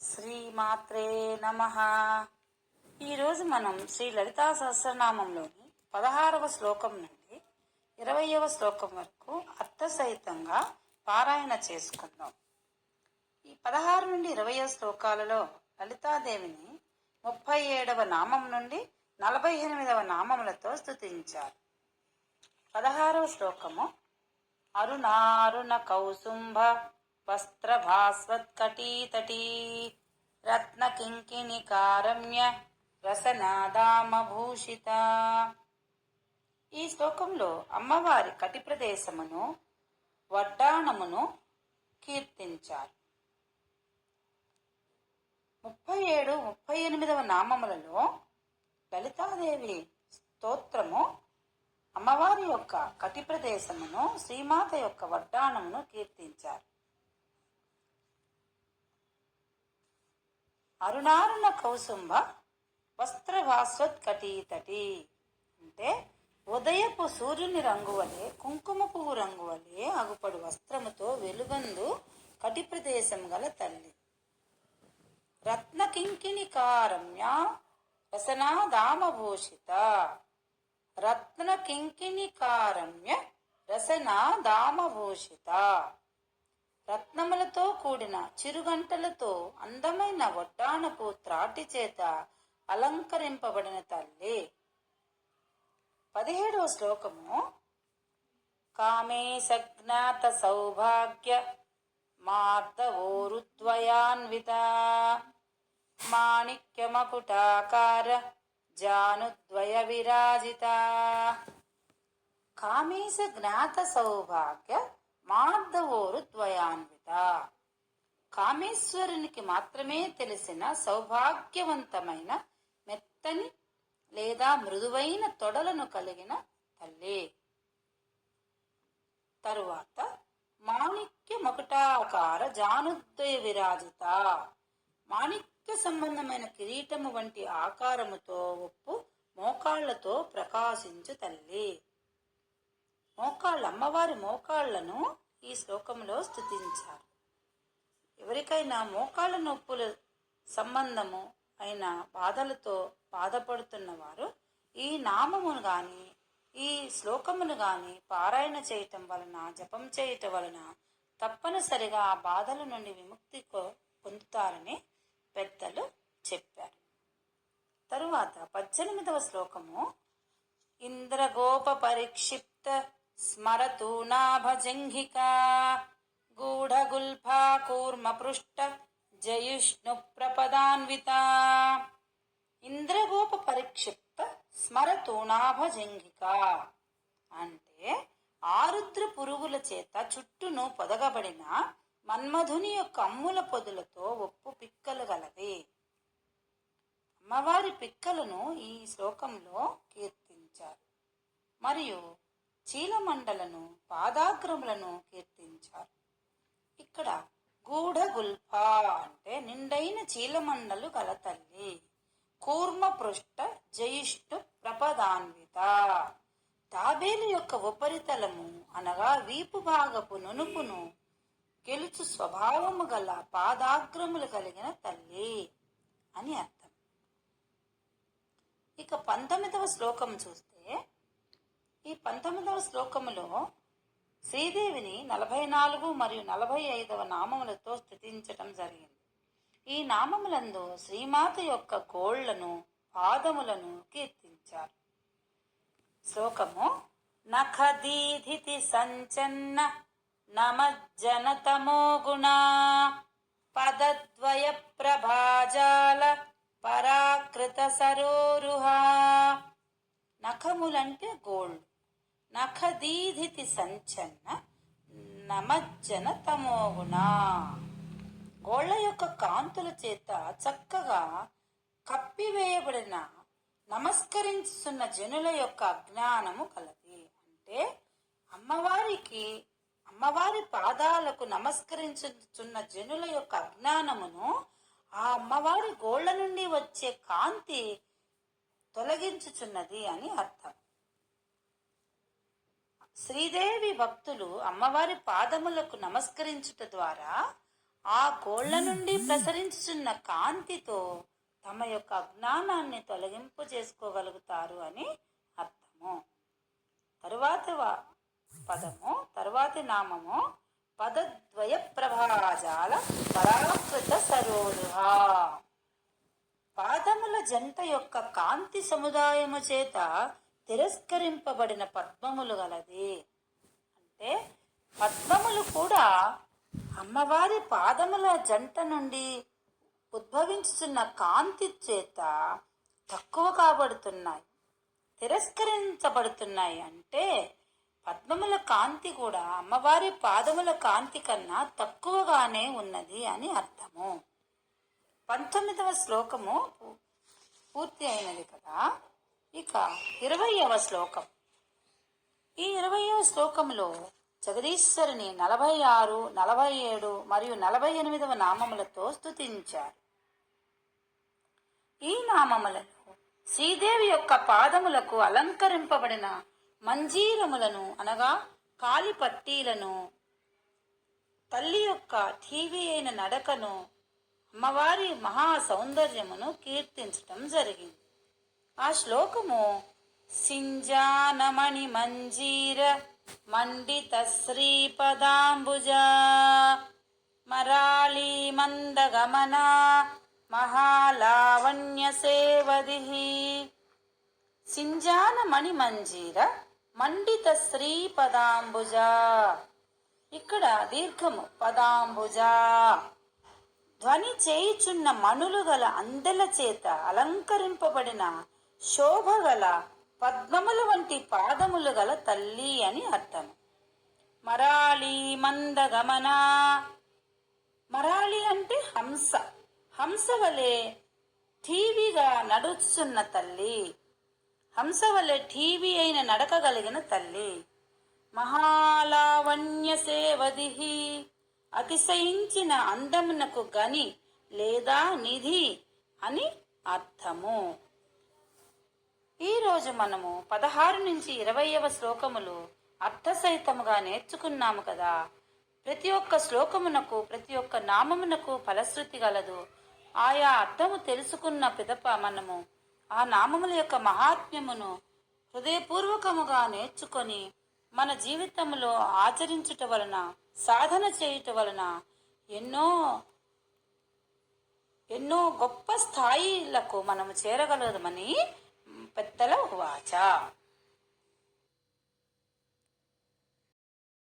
శ్రీమాత్రే నమ. ఈరోజు మనం శ్రీ లలితా సహస్రనామంలోని పదహారవ శ్లోకం నుండి ఇరవయవ శ్లోకం వరకు అర్థసహితంగా పారాయణ చేసుకుందాం. ఈ పదహారు నుండి ఇరవై శ్లోకాలలో లలితాదేవిని ముప్పై ఏడవ నామం నుండి నలభై ఎనిమిదవ నామములతో స్తుతించారు. పదహారవ శ్లోకము అరుణారుణ కౌసుంభ వస్త్రభాస్వత్కటీతటీ రత్న కింకిణికారమ్య రసనాదామభూషిత ఈ శ్లోకంలో అమ్మవారి కటి ప్రదేశమును వడ్డాణమును కీర్తించారు. ముప్పై ఏడు ముప్పై ఎనిమిదవ నామములలో లలితాదేవి స్తోత్రము అమ్మవారి యొక్క కటి ప్రదేశమును శ్రీమాత యొక్క వడ్డాణమును కీర్తించారు. అరుణారుణ కౌసుంభ వస్త్రభాస్వత్కటీతటి అంటే ఉదయపు సూర్యుని రంగు వలె కుంకుమ పువ్వు రంగు వలె అగుపడు వస్త్రముతో వెలుగందు కటి ప్రదేశం గల తల్లి. రత్న కింకిణి కారమ్య రసనాదామభూషిత. రత్న కింకిణి కారమ్య రసనాదామభూషిత. రత్నములతో కూడిన చిరుగంటలతో అందమైన వడ్డానపు త్రాటి చేత అలంకరింపబడిన తల్లి. పదిహేడవ శ్లోకము. కామే సజ్ఞాత సౌభాగ్య మార్దవోరుద్వయాన్విత మాణిక్యమకుటాకార జానుద్వయ విరాజిత. కామేశ జ్ఞాత సౌభాగ్య మాధవోరు ద్వయాన్విత కామేశ్వరునికి మాత్రమే తెలిసిన సౌభాగ్యవంతమైన మెత్తని లేదా మృదువైన తొడలను కలిగిన తల్లి. తరువాత మాణిక్య మకుటాకార జానుద్వయ విరాజిత. మాణిక్య సంబంధమైన కిరీటము వంటి ఆకారముతో ఉప్పు మోకాళ్ళతో ప్రకాశించు తల్లి. మోకాళ్ళ అమ్మవారి మోకాళ్ళను ఈ శ్లోకంలో స్థుతించారు ఎవరికైనా మోకాళ్ళ నొప్పుల సంబంధము అయిన బాధలతో బాధపడుతున్నవారు ఈ నామమును కానీ ఈ శ్లోకమును కానీ పారాయణ చేయటం వలన జపం చేయటం వలన తప్పనిసరిగా ఆ బాధల నుండి విముక్తి పొందుతారని పెద్దలు చెప్పారు. తరువాత పద్దెనిమిదవ శ్లోకము ఇంద్రగోప పరిక్షిప్త స్మరతు నాభజంఘికా గూఢగుల్ఫా కూర్మ పృష్ట ప్రపదాన్విత ఇంద్రగోప పరిక్షిప్త స్మరతు అంటే ఆరుద్ర పురుగుల చేత చుట్టూను పొదగబడిన మన్మధుని యొక్క అమ్ముల పొదులతో ఒప్పు పిక్కలు గలవి. అమ్మవారి పిక్కలను ఈ శ్లోకంలో కీర్తించారు. మరియు చీలమండలను పాదాగ్రములను కీర్తించారు. ఇక్కడ గూఢగుల్ఫ అంటే నిండైన చీలమండలు గల తల్లి. కూర్మ పృష్ట జయిష్టు ప్రపదాన్విత. తాబేలు యొక్క ఉపరితలము అనగా వీపు భాగపు నునుపును గెలుచు స్వభావము గల పాదాగ్రములు కలిగిన తల్లి అని అర్థం. ఇక పంతొమ్మిదవ శ్లోకం చూస్తే ఈ పంతొమ్మిదవ శ్లోకములో శ్రీదేవిని నలభై నాలుగు మరియు నలభై ఐదవ నామములతో స్థుతించటం జరిగింది. ఈ నామములందు శ్రీమాత యొక్క గోళ్ళను పాదములను కీర్తించారు. శ్లోకము నఖదీధితి సంచన్న నమజ్జనతమో గుణ పదద్వయ ప్రభాజాల పరాకృత సరోరుహ. నఖములంటే గోల్డ్ నఖదీధితి సంచన్న నమజ్జన తమోగుణ గోళ్ళ యొక్క కాంతుల చేత చక్కగా కప్పివేయబడిన నమస్కరించుతున్న జనుల యొక్క అజ్ఞానము కలది. అంటే అమ్మవారికి అమ్మవారి పాదాలకు నమస్కరించుతున్న జనుల యొక్క అజ్ఞానమును ఆ అమ్మవారి గోళ్ళ నుండి వచ్చే కాంతి తొలగించుచున్నది అని అర్థం. శ్రీదేవి భక్తులు అమ్మవారి పాదములకు నమస్కరించుట ద్వారా ఆ కోళ్ళ నుండి ప్రసరించుచున్న కాంతితో తమ యొక్క అజ్ఞానాన్ని తొలగింపు చేసుకోగలుగుతారు అని అర్థము. తరువాతి పదము తరువాతి నామము పదద్వయ ప్రభాజాల పరాకృత సరోరుహ పాదముల జంట యొక్క కాంతి సముదాయము చేత తిరస్కరింపబడిన పద్మములు గలది. అంటే పద్మములు కూడా అమ్మవారి పాదముల జంట నుండి ఉద్భవించుతున్న కాంతి చేత తక్కువ కాబడుతున్నాయి తిరస్కరించబడుతున్నాయి. అంటే పద్మముల కాంతి కూడా అమ్మవారి పాదముల కాంతి కన్నా తక్కువగానే ఉన్నది అని అర్థము. పంతొమ్మిదవ శ్లోకము పూ- పూర్తి అయినది కదా. ఇక ఇరవయవ శ్లోకం. ఈ ఇరవయవ శ్లోకంలో జగదీశ్వరుని నలభై ఆరు నలభై ఏడు మరియు నలభై ఎనిమిదవ నామములతో స్తుతించారు. ఈ నామములలో శ్రీదేవి యొక్క పాదములకు అలంకరింపబడిన మంజీరములను అనగా కాలిపట్టీలను తల్లి యొక్క టీవీ అయిన నడకను అమ్మవారి మహా సౌందర్యమును కీర్తించటం జరిగింది. ఆ శ్లోకము సింజానమణి మంజీర మండిత శ్రీపదాంబుజ మరాళీ మందగమన మహాలావణ్య సేవది సింజానమణి మంజీర మండిత శ్రీ పదాంబుజ ఇక్కడ దీర్ఘము. పదాంబుజ. ధ్వని చేయుచున్న మణులు గల అందెల చేత అలంకరింపబడిన శోభగల పద్మముల వంటి పాదములు గల తల్లి అని అర్థం మరాళి మందగమన. మరాళి అంటే హంస. హంస వలె ఠీవిగా నడుస్తున్న తల్లి. హంస వలె ఠీవి అయిన నడకగలిగిన తల్లి. మహాలావణ్య సేవది అతిశయించిన అందమునకు గని లేదా నిధి అని అర్థము. ఈరోజు మనము పదహారు నుంచి ఇరవైవ శ్లోకములు అర్థసహితముగా నేర్చుకున్నాము కదా. ప్రతి ఒక్క శ్లోకమునకు ప్రతి ఒక్క నామమునకు ఫలశ్రుతి గలదు. ఆయా అర్థము తెలుసుకున్న పిదప మనము ఆ నామముల యొక్క మహాత్మ్యమును హృదయపూర్వకముగా నేర్చుకొని మన జీవితంలో ఆచరించుట వలన సాధన చేయుట వలన ఎన్నో ఎన్నో గొప్ప స్థాయిలకు మనము చేరగలమని పెత్తల వాచ.